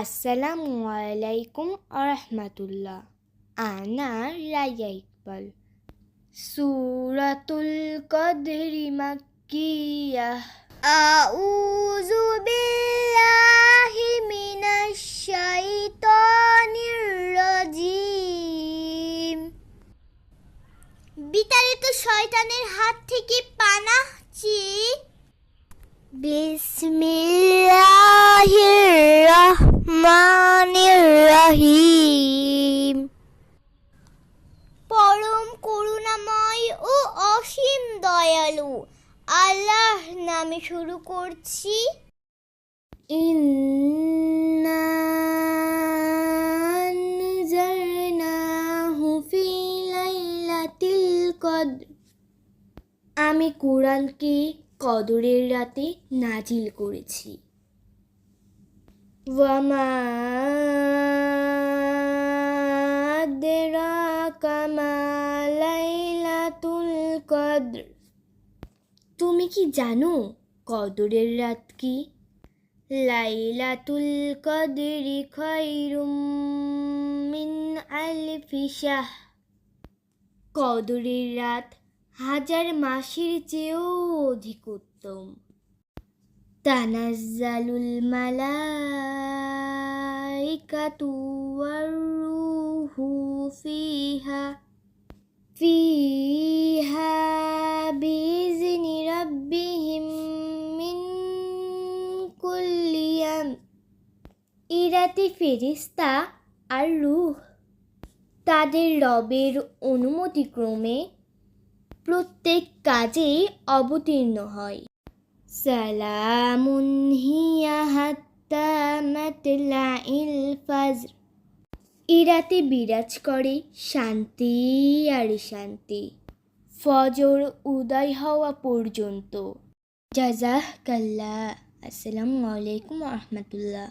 আসসালামু আলাইকুম আরহামাতুল্লাহ। আনা রাইয়া ইকবাল। সুরাতুল কদরি মাক্কিয়াহ। আউযু বিল্লাহি মিনাশ শাইতানির রাজিম। বিতাড়িত শয়তানের হাত থেকে পানা চি। বিসমিল্লাহির রহিম। পরম করুণাময় ও অসীম দয়ালু আল্লাহ নামে শুরু করছি। ইন্না আমি কোরআনকে কদরের রাতে নাজিল করেছি। তুমি কি জানো কদরের রাত কি? লাইলাতুল কদরি খায়রুম মিন আলফি শাহ। কদরের রাত হাজার মাসের চেয়েও অধিক উত্তম। ওয়াররূহু ফিহা ফিহা বিইذনি রাব্বিহিম মিন কুল্লি আম এই রাতে ফেরেশতা আর রূহ। তাদের রবের অনুমতিক্রমে প্রত্যেক কাজেই অবতীর্ণ হয়। সালামুন হিয়া হাত্তা মাতলাইল ফাজর ইরাতে বিরাজ করে শান্তি আর শান্তি। ফজর উদয় হওয়া পর্যন্ত। জাজাহ কাল্লা আসসালামু আলাইকুম রহমতুল্লাহ।